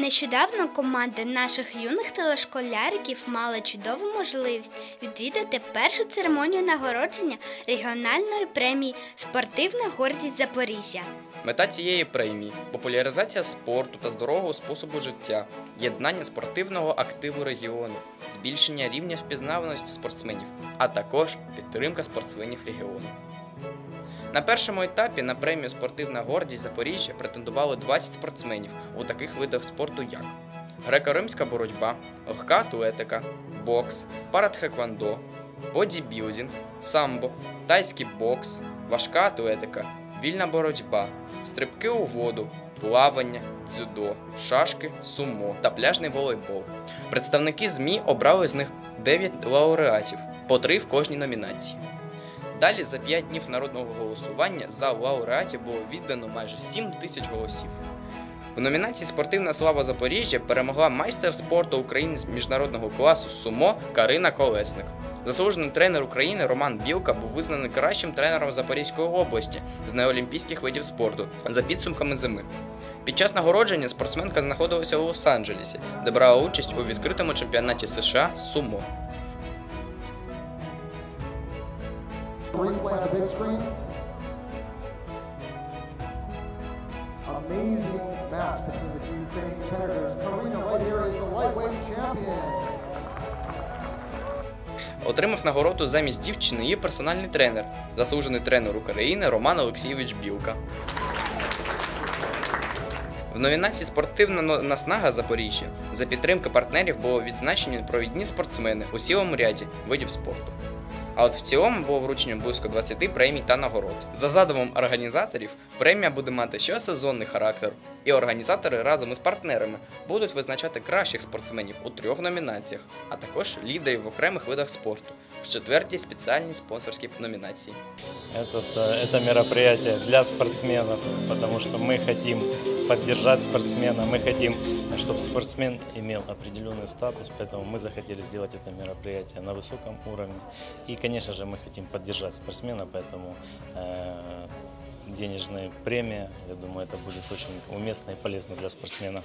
Нещодавно команда наших юних телешколяриків мала чудову можливість відвідати першу церемонію нагородження регіональної премії Спортивна гордість Запоріжжя. Мета цієї премії популяризація спорту та здорового способу життя, єднання спортивного активу регіону, збільшення рівня впізнаваності спортсменів, а також підтримка спортсменів регіону. На першому етапі на премію Спортивна гордість Запоріжжя претендували 20 спортсменів у таких видах спорту, як греко-римська боротьба, легка атлетика, бокс, парадхеквондо, бодібілдинг, самбо, тайський бокс, важка атлетика, вільна боротьба, стрибки у воду, плавання, дзюдо, шашки, сумо та пляжний волейбол. Представники ЗМІ обрали з них 9 лауреатів, по 3 в кожній номінації. Далі за 5 днів народного голосування за лауреатів було віддано майже 7 тисяч голосів. В номінації Спортивна слава Запоріжжя перемогла майстер спорту України з міжнародного класу Сумо Карина Колесник. Заслужений тренер України Роман Білка був визнаний кращим тренером Запорізької області з неолімпійських видів спорту за підсумками зими. Під час нагородження спортсменка знаходилася у Лос-Анджелесі, де брала участь у відкритому чемпіонаті США Сумо. Replay on the big screen. Amazing match between the two Ukrainian competitors. Karina right here is the lightweight champion. Отримав нагороду замість дівчини її персональний тренер, заслужений тренер України Роман Олексійович Білка. В номінації Спортивна наснага Запоріжжя за підтримки партнерів було відзначені провідні спортсмени у цілому ряді видів спорту. А от в цілому було вручено близько 20 премій та нагород. За задумом організаторів, премія буде мати щосезонний характер, і організатори разом із партнерами будуть визначати кращих спортсменів у трьох номінаціях, а також лідерів в окремих видах спорту в четвертій спеціальній спонсорській номінації. Этот, э, это мероприятие для спортсменов, потому что мы хотим поддержать спортсмена, мы хотим, чтобы спортсмен имел определенный статус, поэтому мы захотели сделать это мероприятие на высоком уровне. И, конечно же, мы хотим поддержать спортсмена, поэтому э, денежная премия, я думаю, это будет очень уместно и полезно для спортсмена.